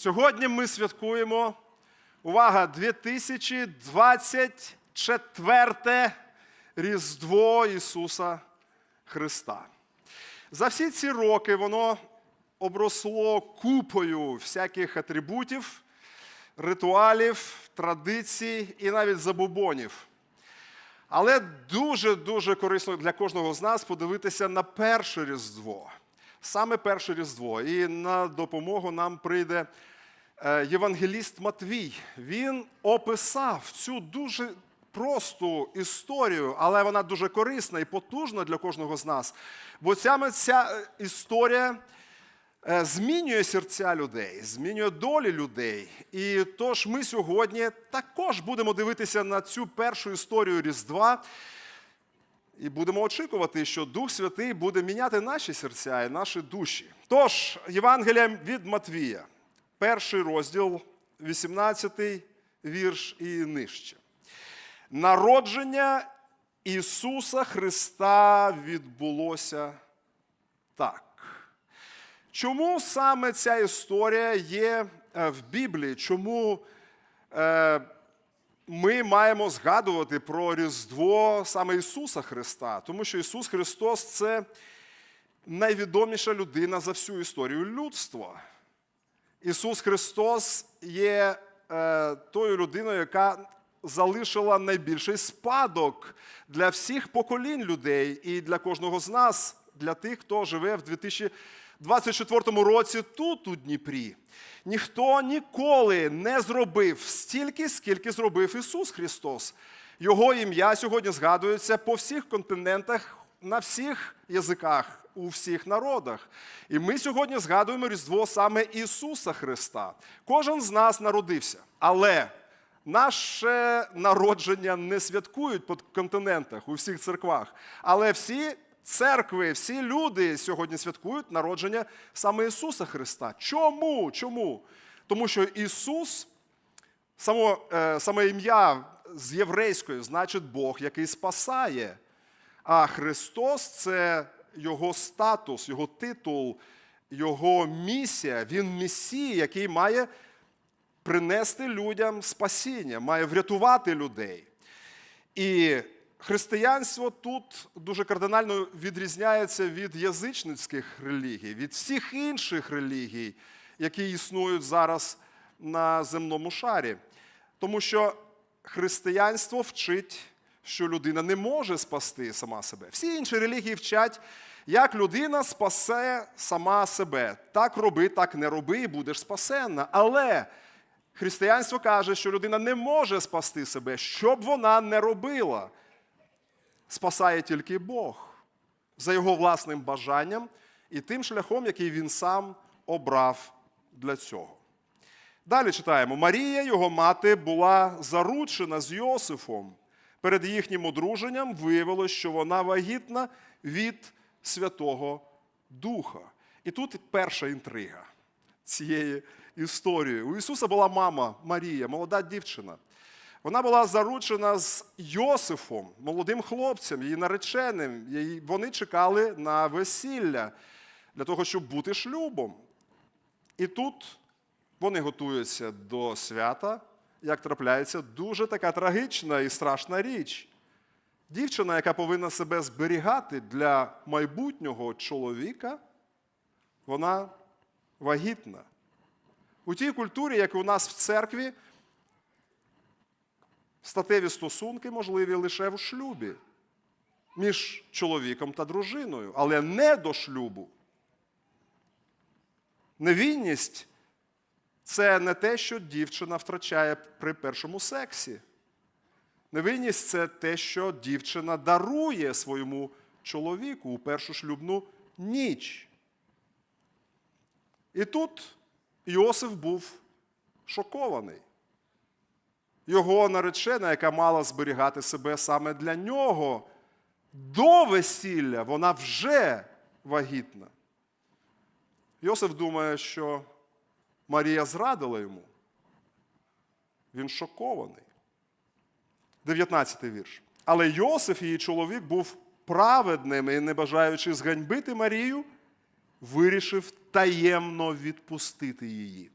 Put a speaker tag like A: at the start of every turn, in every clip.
A: Сьогодні ми святкуємо, увага, 2024 Різдво Ісуса Христа. За всі ці роки воно обросло купою всяких атрибутів, ритуалів, традицій і навіть забубонів. Але дуже-дуже корисно для кожного з нас подивитися на перше Різдво. Саме перше Різдво. І на допомогу нам прийде євангеліст Матвій. Він описав цю дуже просту історію, але вона дуже корисна і потужна для кожного з нас. Бо саме ця е, історія е, змінює серця людей, змінює долі людей. І тож ми сьогодні також будемо дивитися на цю першу історію Різдва. І будемо очікувати, що Дух Святий буде міняти наші серця і наші душі. Тож, Євангелія від Матвія, перший розділ, 18 вірш і нижче. Народження Ісуса Христа відбулося так. Чому саме ця історія є е, в Біблії? Чому е, ми маємо згадувати про Різдво саме Ісуса Христа? Тому що Ісус Христос це найвідоміша людина за всю історію людства. Ісус Христос є е, тою людиною, яка залишила найбільший спадок для всіх поколінь людей і для кожного з нас, для тих, хто живе в 2024 році тут, у Дніпрі. Ніхто ніколи не зробив стільки, скільки зробив Ісус Христос. Його ім'я сьогодні згадується по всіх континентах, на всіх язиках, у всіх народах. І ми сьогодні згадуємо Різдво саме Ісуса Христа. Кожен з нас народився. Але наше народження не святкують по континентах у всіх церквах. Але всі церкви, всі люди сьогодні святкують народження саме Ісуса Христа. Чому? Чому? Тому що Ісус, само, е, саме ім'я з єврейської, значить Бог, який спасає. А Христос це Його статус, Його титул, Його місія. Він Месія, який має принести людям спасіння, має врятувати людей. І християнство тут дуже кардинально відрізняється від язичницьких релігій, від всіх інших релігій, які існують зараз на земному шарі. Тому що християнство вчить, що людина не може спасти сама себе. Всі інші релігії вчать, як людина спасе сама себе. Так роби, так не роби, і будеш спасенна. Але християнство каже, що людина не може спасти себе, що б вона не робила. Спасає тільки Бог за його власним бажанням і тим шляхом, який він сам обрав для цього. Далі читаємо: Марія, його мати, була заручена з Йосифом. Перед їхнім одруженням виявилось, що вона вагітна від Святого Духа. І тут перша інтрига цієї історії. У Ісуса була мама Марія, молода дівчина. Вона була заручена з Йосифом, молодим хлопцем, її нареченим. Вони чекали на весілля для того, щоб бути шлюбом. І тут вони готуються до свята, як трапляється, дуже така трагічна і страшна річ. Дівчина, яка повинна себе зберігати для майбутнього чоловіка, вона вагітна. У тій культурі, як і у нас в церкві, статеві стосунки можливі лише в шлюбі між чоловіком та дружиною, але не до шлюбу. Невінність це не те, що дівчина втрачає при першому сексі. Невинність це те, що дівчина дарує своєму чоловіку у першу шлюбну ніч. І тут Іосиф був шокований. Його наречена, яка мала зберігати себе саме для нього, до весілля вона вже вагітна. Йосиф думає, що Марія зрадила йому. Він шокований. 19 вірш. Але Йосиф, її чоловік, був праведним і, не бажаючи зганьбити Марію, вирішив таємно відпустити її.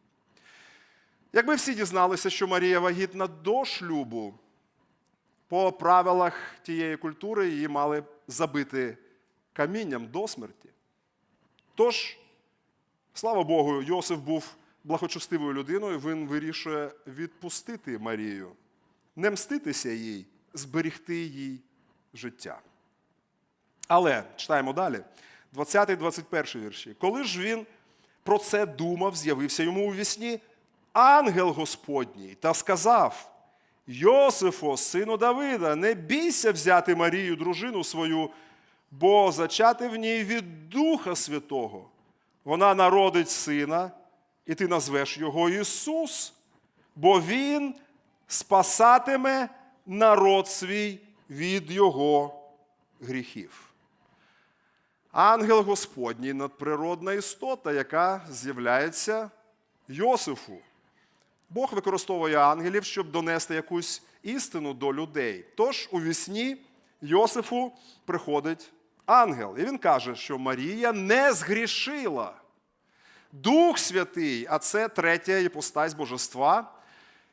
A: Якби всі дізналися, що Марія вагітна до шлюбу, по правилах тієї культури її мали забити камінням до смерті. Тож, слава Богу, Йосиф був благочестивою людиною, він вирішує відпустити Марію, не мститися їй, зберегти їй життя. Але читаємо далі, 20-21 вірші. Коли ж він про це думав, з'явився йому у вісні ангел Господній та сказав: Йосифо, сину Давида, не бійся взяти Марію, дружину свою, бо зачати в ній від Духа Святого. Вона народить сина, і ти назвеш його Ісус, бо Він спасатиме народ свій від Його гріхів. Ангел Господній надприродна істота, яка з'являється Йосифу. Бог використовує ангелів, щоб донести якусь істину до людей. Тож у вісні Йосифу приходить ангел, і він каже, що Марія не згрішила. Дух Святий, а це третя іпостась божества,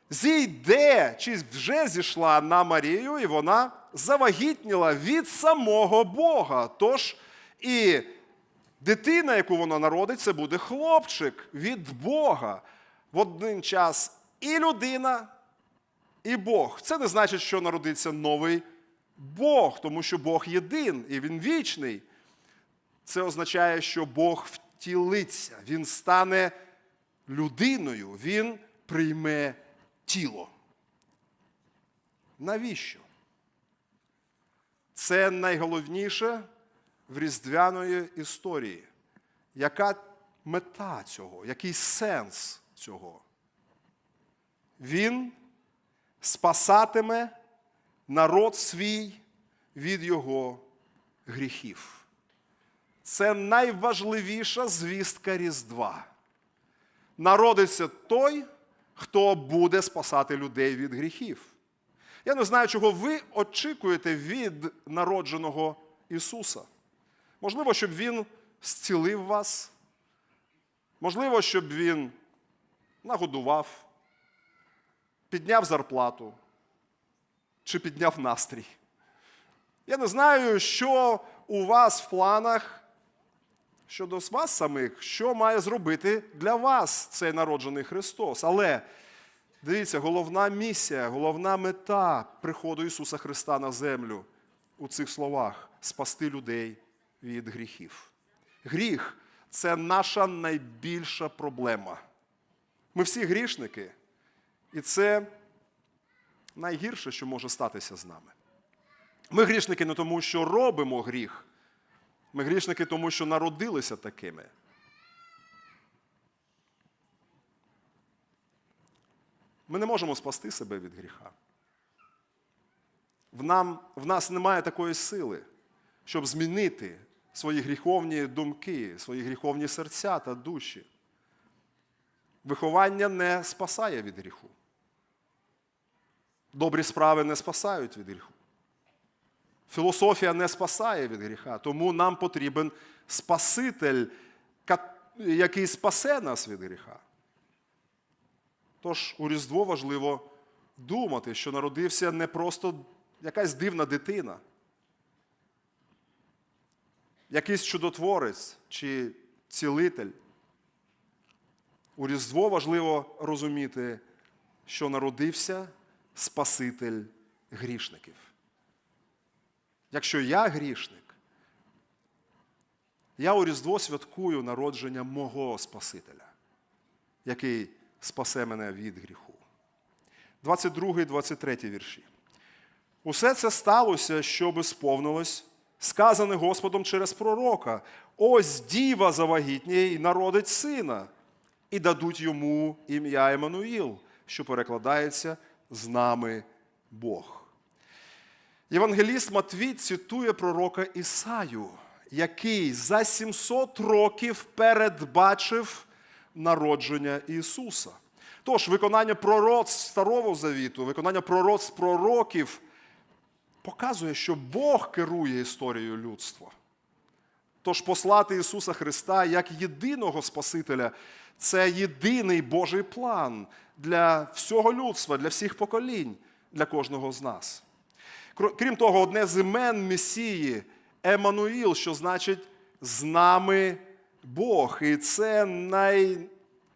A: зійде чи вже зійшла на Марію, і вона завагітніла від самого Бога. Тож і дитина, яку вона народить, це буде хлопчик від Бога. В один час і людина, і Бог. Це не значить, що народиться новий Бог, тому що Бог єдин і Він вічний. Це означає, що Бог втілиться, Він стане людиною, Він прийме тіло. Навіщо? Це найголовніше в різдвяної історії. Яка мета цього? Який сенс цього? Він спасатиме народ свій від його гріхів. Це найважливіша звістка Різдва. Народиться той, хто буде спасати людей від гріхів. Я не знаю, чого ви очікуєте від народженого Ісуса. Можливо, щоб Він зцілив вас. Можливо, щоб Він нагодував, підняв зарплату чи підняв настрій. Я не знаю, що у вас в планах щодо вас самих, що має зробити для вас цей народжений Христос. Але дивіться, головна місія, головна мета приходу Ісуса Христа на землю у цих словах спасти людей від гріхів. Гріх це наша найбільша проблема. Ми всі грішники, і це найгірше, що може статися з нами. Ми грішники не тому, що робимо гріх. Ми грішники тому, що народилися такими. Ми не можемо спасти себе від гріха. В, нам, в нас немає такої сили, щоб змінити свої гріховні думки, свої гріховні серця та душі. Виховання не спасає від гріху. Добрі справи не спасають від гріху. Філософія не спасає від гріха, тому нам потрібен Спаситель, який спасе нас від гріха. Тож у Різдво важливо думати, що народився не просто якась дивна дитина, якийсь чудотворець чи цілитель. У Різдво важливо розуміти, що народився Спаситель грішників. Якщо я грішник, я у Різдво святкую народження мого Спасителя, який спасе мене від гріху. 22, 23 вірші. Усе це сталося, щоб сповнилось, сказане Господом через пророка. Ось діва завагітніє і народить сина, і дадуть йому ім'я Еммануїл, що перекладається з нами Бог. Євангеліст Матвій цитує пророка Ісаю, який за 700 років передбачив народження Ісуса. Тож, виконання пророцтв Старого Завіту, виконання пророцтв пророків показує, що Бог керує історією людства. Тож послати Ісуса Христа як єдиного Спасителя це єдиний Божий план для всього людства, для всіх поколінь, для кожного з нас. Крім того, одне з імен Месії Еммануїл, що значить з нами Бог. І це най,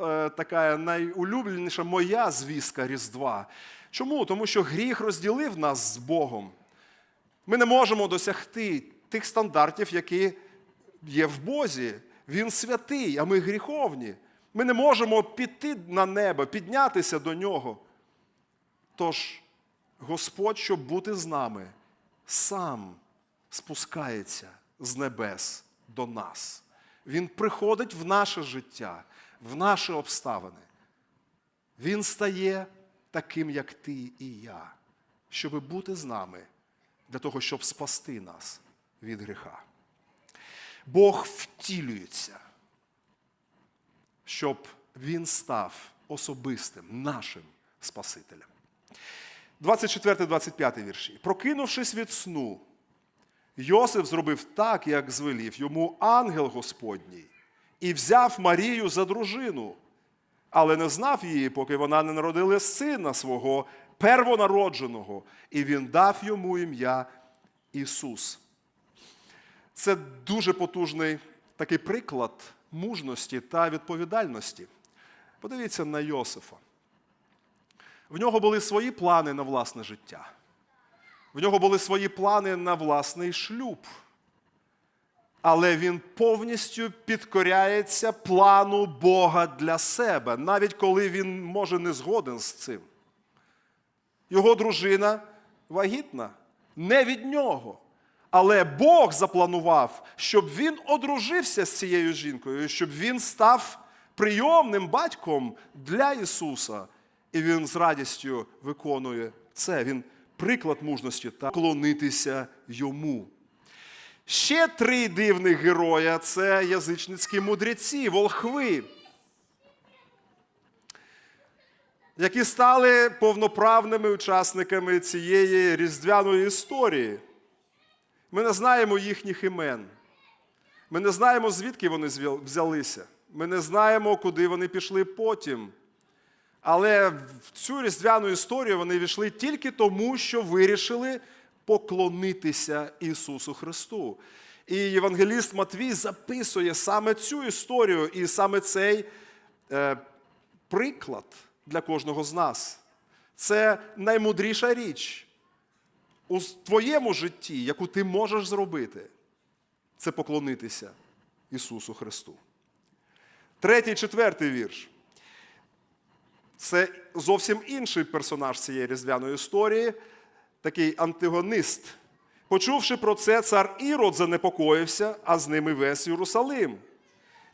A: е, така найулюбленіша моя звістка Різдва. Чому? Тому що гріх розділив нас з Богом. Ми не можемо досягти тих стандартів, які є в Бозі. Він святий, а ми гріховні. Ми не можемо піти на небо, піднятися до нього. Тож Господь, щоб бути з нами, сам спускається з небес до нас. Він приходить в наше життя, в наші обставини. Він стає таким, як ти і я, щоб бути з нами, для того, щоб спасти нас від гріха. Бог втілюється, щоб він став особистим нашим Спасителем. 24-25 вірші. Прокинувшись від сну, Йосиф зробив так, як звелів йому ангел Господній, і взяв Марію за дружину, але не знав її, поки вона не народила сина свого первонародженого, і він дав йому ім'я Ісус. Це дуже потужний такий приклад мужності та відповідальності. Подивіться на Йосифа. В нього були свої плани на власне життя. В нього були свої плани на власний шлюб. Але він повністю підкоряється плану Бога для себе, навіть коли він може не згоден з цим. Його дружина вагітна не від нього. Але Бог запланував, щоб він одружився з цією жінкою, щоб він став прийомним батьком для Ісуса. І він з радістю виконує це. Він приклад мужності та клонитися йому. Ще три дивних героя це язичницькі мудреці, волхви, які стали повноправними учасниками цієї різдвяної історії. Ми не знаємо їхніх імен. Ми не знаємо, звідки вони взялися. Ми не знаємо, куди вони пішли потім. Але в цю різдвяну історію вони війшли тільки тому, що вирішили поклонитися Ісусу Христу. І євангеліст Матвій записує саме цю історію і саме цей е, приклад для кожного з нас. Це наймудріша річ у твоєму житті, яку ти можеш зробити, це поклонитися Ісусу Христу. Третій, четвертий вірш. Це зовсім інший персонаж цієї різдвяної історії, такий антигонист. Почувши про це, цар Ірод занепокоївся, а з ними весь Єрусалим.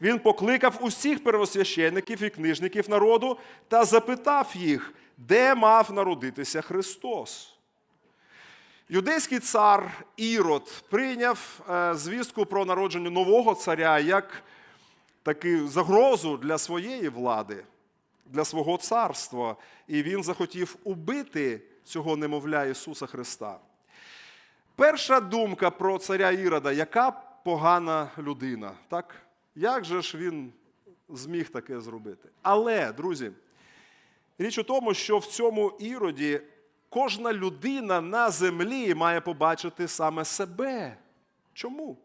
A: Він покликав усіх первосвящеників і книжників народу та запитав їх, де мав народитися Христос. Юдейський цар Ірод прийняв е, звістку про народження нового царя як таку загрозу для своєї влади, для свого царства. І він захотів убити цього немовля Ісуса Христа. Перша думка про царя Ірода, яка погана людина. Так? Як же ж він зміг таке зробити? Але, друзі, річ у тому, що в цьому іроді кожна людина на землі має побачити саме себе. Чому?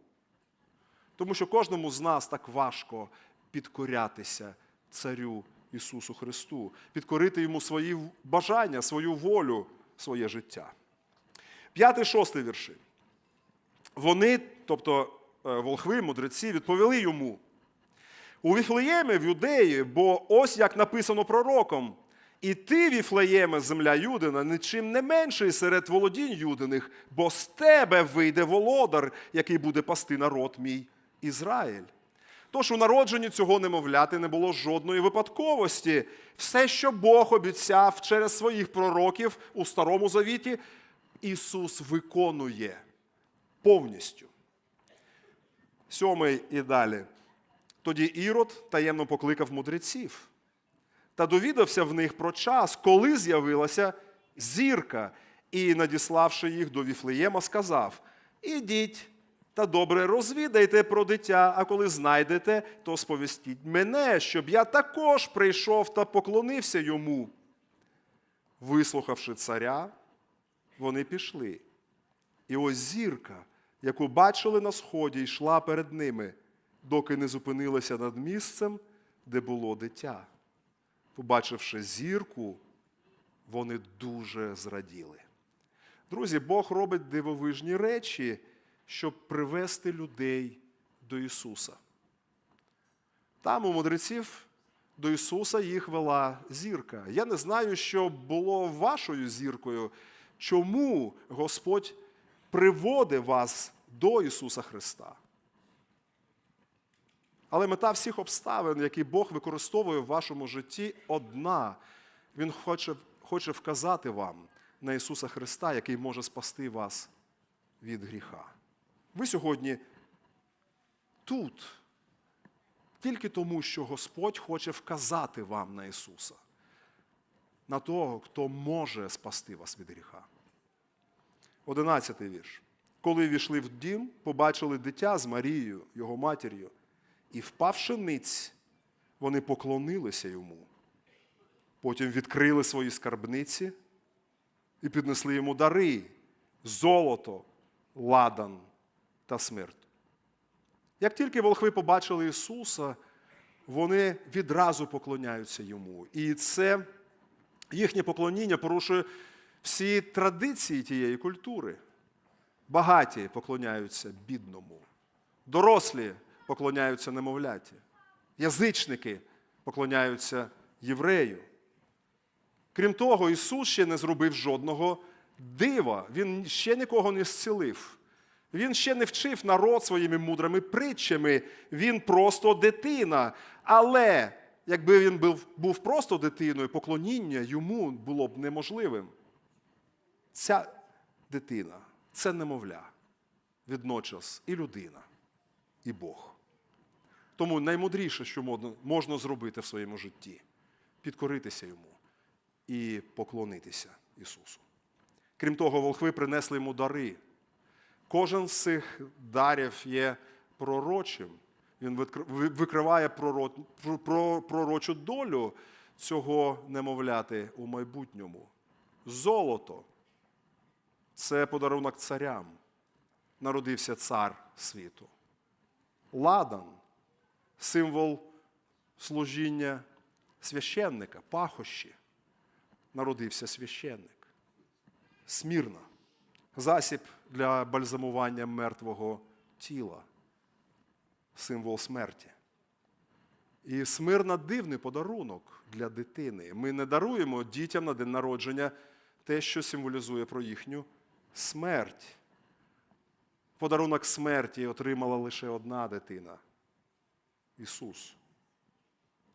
A: Тому що кожному з нас так важко підкорятися царю Ісусу Христу, підкорити йому свої бажання, свою волю, своє життя. П'ятий, шостий вірші. Вони, тобто е, волхви, мудреці, відповіли йому. У Віфлеємі в Юдеї, бо ось як написано пророком, і ти, Віфлеєме, земля Юдина, нічим не менший серед володінь Юдиних, бо з тебе вийде володар, який буде пасти народ мій Ізраїль. Тож у народженні цього немовляти не було жодної випадковості. Все, що Бог обіцяв через своїх пророків у Старому Завіті, Ісус виконує повністю. Сьомий і далі. Тоді Ірод таємно покликав мудреців та довідався в них про час, коли з'явилася зірка, і, надіславши їх до Віфлеєма, сказав: Ідіть та добре розвідайте про дитя, а коли знайдете, то сповістіть мене, щоб я також прийшов та поклонився йому. Вислухавши царя, вони пішли. І ось зірка, яку бачили на сході, йшла перед ними, доки не зупинилася над місцем, де було дитя. Побачивши зірку, вони дуже зраділи. Друзі, Бог робить дивовижні речі, щоб привести людей до Ісуса. Там у мудреців до Ісуса їх вела зірка. Я не знаю, що було вашою зіркою, чому Господь приводить вас до Ісуса Христа. Але мета всіх обставин, які Бог використовує в вашому житті, одна. Він хоче, хоче вказати вам на Ісуса Христа, який може спасти вас від гріха. Ви сьогодні тут тільки тому, що Господь хоче вказати вам на Ісуса, на того, хто може спасти вас від гріха. Одинадцятий вірш. Коли війшли в дім, побачили дитя з Марією, його матір'ю, і, впавши ниць, вони поклонилися йому. Потім відкрили свої скарбниці і піднесли йому дари, золото, ладан та смерть. Як тільки волхви побачили Ісуса, вони відразу поклоняються йому. І це їхнє поклоніння порушує всі традиції тієї культури. Багаті поклоняються бідному, дорослі поклоняються немовляті, язичники поклоняються єврею. Крім того, Ісус ще не зробив жодного дива, Він ще нікого не зцілив. Він ще не вчив народ своїми мудрими притчами, він просто дитина. Але якби він був, був просто дитиною, поклоніння йому було б неможливим. Ця дитина це немовля, відночас і людина, і Бог. Тому наймудріше, що можна, зробити в своєму житті підкоритися йому і поклонитися Ісусу. Крім того, волхви принесли йому дари. Кожен з цих дарів є пророчим. Він викриває пророчу долю цього немовляти у майбутньому. Золото це подарунок царям. Народився цар світу. Ладан символ служіння священника, пахощі. Народився священник. Смірна засіб для бальзамування мертвого тіла, символ смерті. І смирна дивний подарунок для дитини. Ми не даруємо дітям на день народження те, що символізує про їхню смерть. Подарунок смерті отримала лише одна дитина Ісус.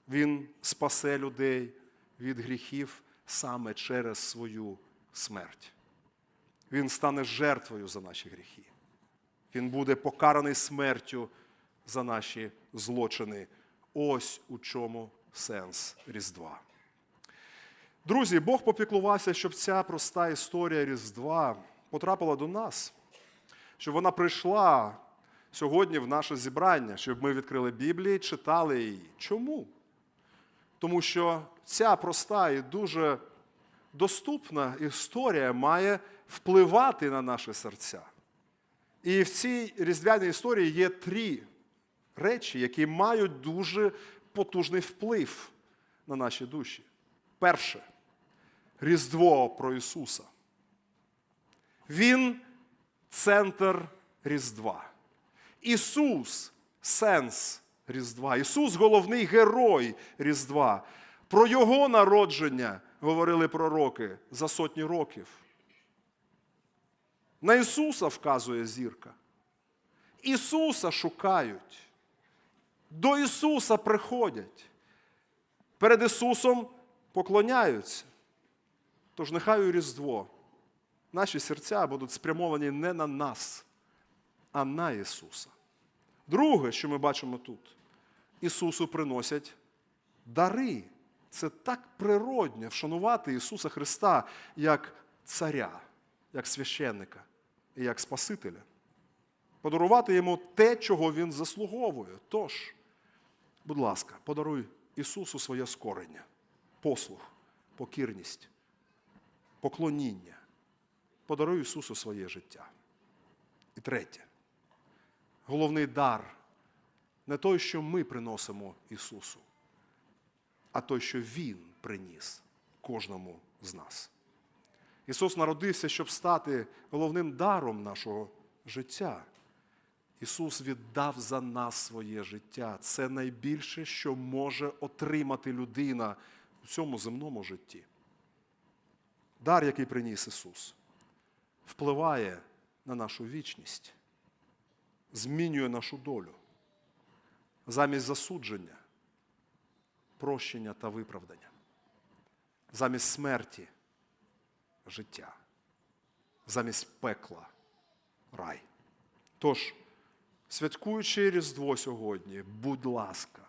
A: Він спасе людей від гріхів саме через свою смерть. Він стане жертвою за наші гріхи. Він буде покараний смертю за наші злочини. Ось у чому сенс Різдва. Друзі, Бог попіклувався, щоб ця проста історія Різдва потрапила до нас, щоб вона прийшла сьогодні в наше зібрання, щоб ми відкрили Біблію, і читали її. Чому? Тому що ця проста і дуже доступна історія має впливати на наші серця. І в цій різдвяній історії є три речі, які мають дуже потужний вплив на наші душі. Перше Різдво про Ісуса. Він центр Різдва. Ісус сенс Різдва. Ісус головний герой Різдва. Про Його народження говорили пророки за сотні років. На Ісуса вказує зірка. Ісуса шукають. До Ісуса приходять. Перед Ісусом поклоняються. Тож нехай у Різдво наші серця будуть спрямовані не на нас, а на Ісуса. Друге, що ми бачимо тут, Ісусу приносять дари. Це так природньо вшанувати Ісуса Христа як Царя, як священника і як Спасителя. подарувати йому те, чого він заслуговує. Тож, будь ласка, подаруй Ісусу своє скорення, послух, покірність, поклоніння. Подаруй Ісусу своє життя. І третє, головний дар не той, що ми приносимо Ісусу, а той, що Він приніс кожному з нас. Ісус народився, щоб стати головним даром нашого життя. Ісус віддав за нас своє життя. Це найбільше, що може отримати людина у цьому земному житті. Дар, який приніс Ісус, впливає на нашу вічність, змінює нашу долю. Замість засудження, прощення та виправдання, замість смерті життя, замість пекла рай. Тож, святкуючи Різдво сьогодні, будь ласка,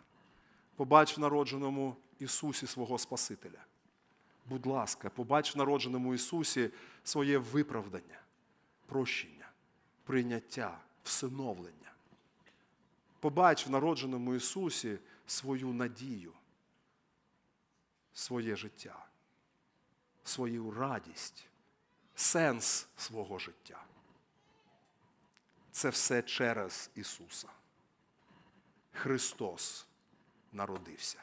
A: побач в народженому Ісусі свого Спасителя. Будь ласка, побач в народженому Ісусі своє виправдання, прощення, прийняття, всиновлення. Побач в народженому Ісусі свою надію, своє життя, свою радість, сенс свого життя. Це все через Ісуса. Христос народився.